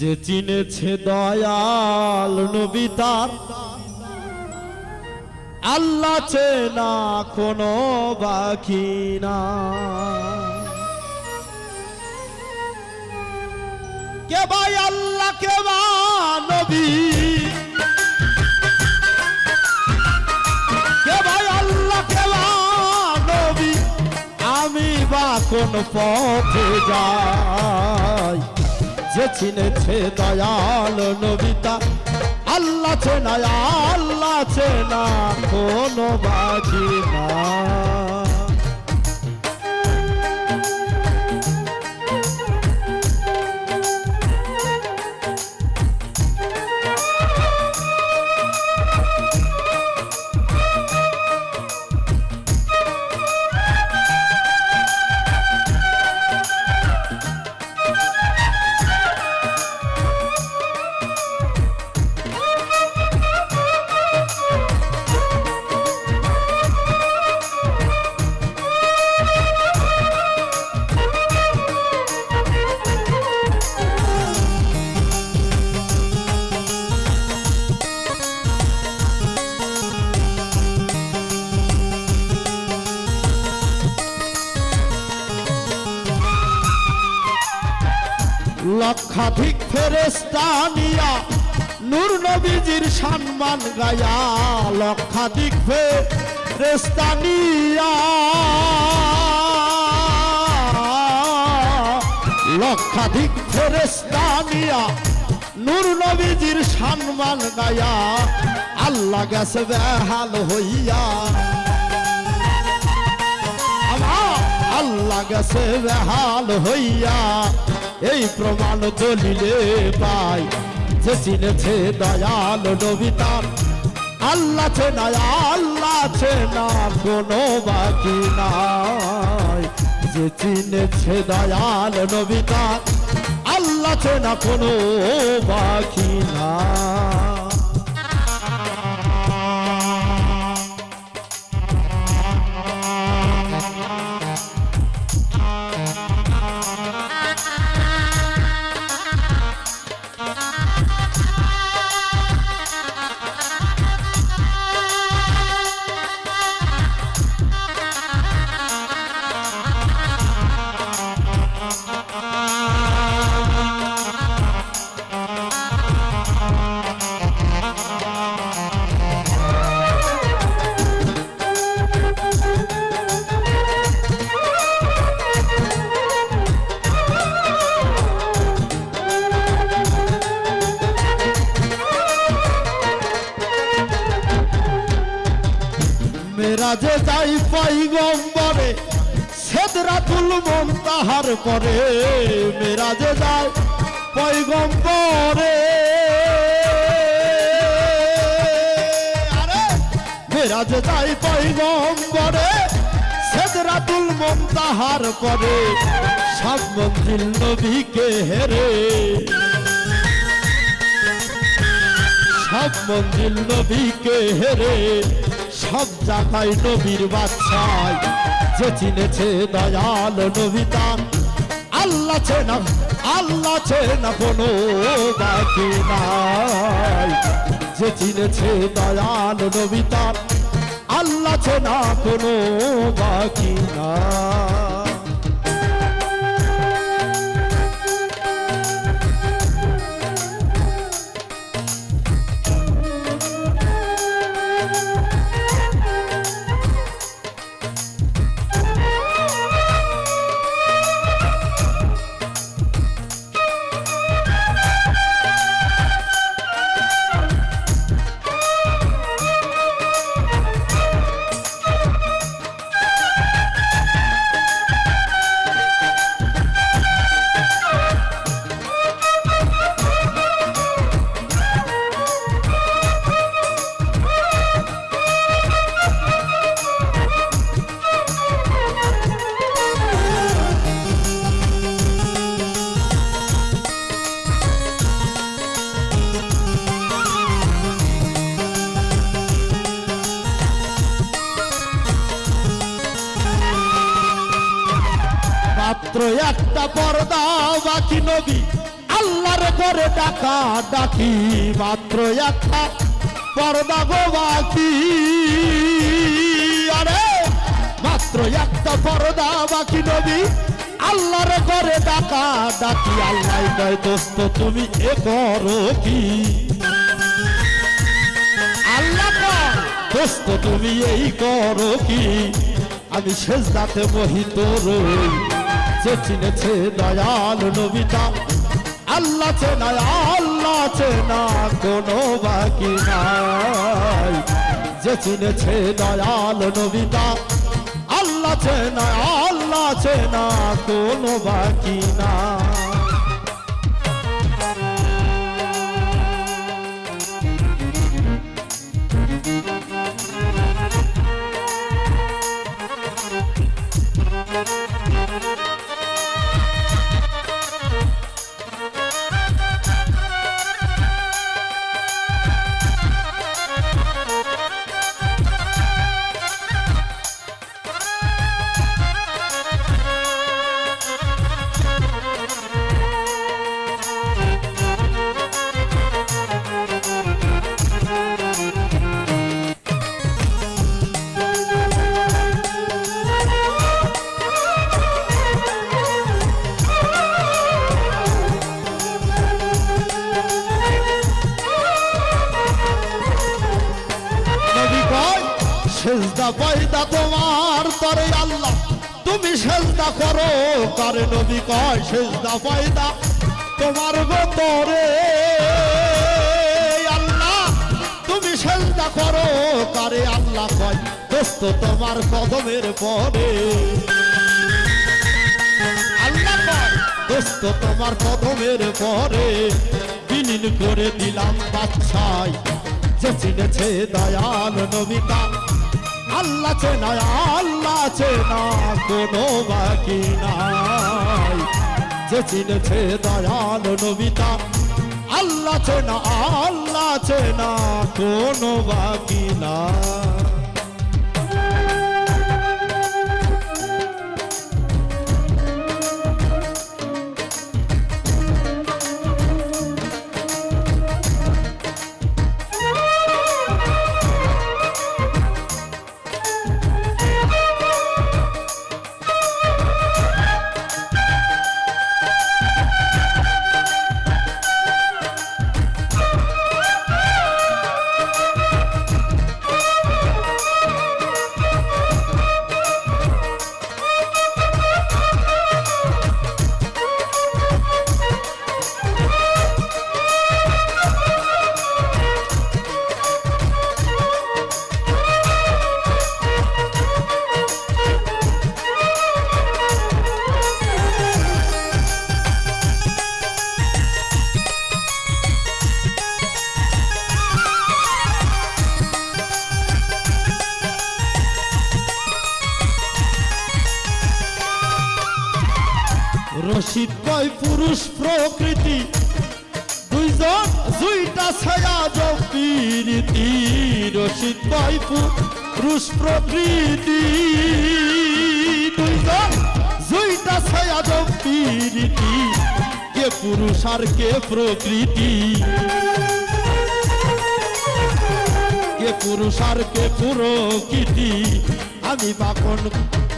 যে চিনেছে দয়াল নবী তার, আল্লাহ চেনা কোনো বাকি না। কে ভাই আল্লাহ, কে বা নবী? কে ভাই আল্লাহ, কে নবী? আমি বা কোন পথে যাই। যে চিনেছে দয়াল নবিতা। আল্লাহ চেনা আল্লাহ চেনা। কোনো বাকি লক্ষাধিক ফেরেস্তানিয়া নূর নবীজির সম্মান গায়া। লক্ষাধিক ফেরেস্তানিয়া লক্ষাধিক ফেরেস্তানিয়া নূর নবীজির সম্মান গায়া। আল্লাহ গেছে বেহাল হইয়া। আল্লাহ গেছে বেহাল হইয়া। এই প্রমাণ দলিলে পাই যে চিনেছে দয়াল নবিতার। আল্লাহ চেনা আল্লাহ চেনা কোনো বাকি নাই। যে চিনেছে দয়াল নবিতার, আল্লাহ চেনা কোনো বাকি না মেরাজে যাই পৈগম্বরে সেদরাতুল মন তাহার পরে মেরাজে যাই পৈগম্বরে আরে, মেরাজে যাই পৈগম্বরে সেদরাতুল মন তাহার পরে সব মন্দির নবীকে হেরে। সব মন্দির নবীকে হেরে। সব জায়গায় নবীর বাচ্চায় যে চিনেছে দয়াল নবিতা। আল্লাহ চেনা আল্লাহ চেনা কোনো বাকি নাই। যে চিনেছে দয়াল নবিতা, আল্লাহ চেনা কোনো বাকি না একটা পর্দা বাকি নবী। আল্লাহর করে ডাকা ডাকি মাত্র একটা পর্দা গো বাকি। আরে, মাত্র একটা পর্দা বাকি নবী। আল্লাহর করে ডাকা ডাকি, আল্লাহ কয় দোস্ত, তুমি এ করো কি? আল্লাহ দোস্ত, তুমি এই করো কি? আমি শেষ দাতে মোহিত রই। যে চিনেছে দয়াল নবিতা আল্লাহ চেনা আল্লাহ চেনা, কোনো বাকি নাই। যে চিনেছে দয়াল নবিতা আল্লাহ চেনা আল্লাহ চেনা, কোনো বাকি না সেজদা পয়দা তোমার তরে আল্লাহ। তুমি সেজদা করো, করে নবী কয় সেজদা পয়দা? তোমার গো তরে আল্লাহ। তুমি সেজদা করো, করে আল্লাহ কয়? দোস্ত, তোমার কদমের পরে। আল্লাহ কয়, দোস্ত, তোমার কদমের পরে। বিলীন করে দিলাম বাচ্চাই যে চিনেছে দয়াল নবিতা আল্লাহ চেনা আল্লাহ চেনা কোনো বাকি নাই। যে চিনেছে দয়াল নবিতা আল্লাহ চেনা আল্লাহ চেনা কোনো বাকি না প্রকৃতি, দুইজন দুইটা ছায়া জপিরীতি রশিদ কয় পুরুষ প্রকৃতি। দুইজন দুইটা ছায়া জপিরীতি কে পুরুষ আর কে প্রকৃতি। কে পুরুষ আর কে প্রকৃতি, আমি বাপন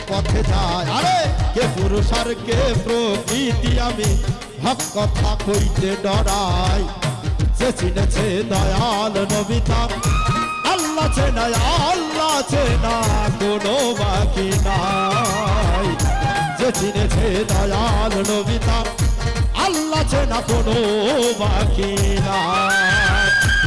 পথে যাই? আরে, কে পুরুষ আর কে প্রকৃতি, আমি হক কথা কইতে ডরাই যে চিনেছে দয়াল নবিতা আল্লাহ চেনা আল্লাহ চেনা, কোনো বাকি নাই। যে চিনেছে দয়াল নবিতা আল্লাহ চেনা, কোনো বাকি নাই।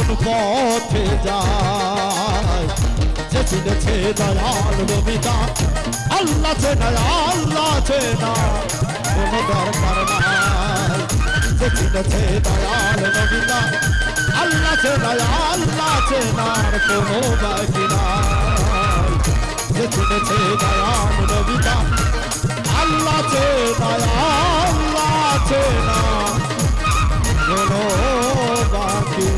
কোন পথে যায়? যে চিনেছে দয়াল রবিতা আল্লাহ চেনা আল্লাহ চেনা কোনো দরকার নাই। যে চিনেছে দয়াল রবিতা আল্লাহ চেনা আল্লাহ চেনার কোনো বাকি নাই। যে চিনেছে দয়াল রবিতা আল্লাহ চেনা আল্লাহ চেনা কোনো বাকি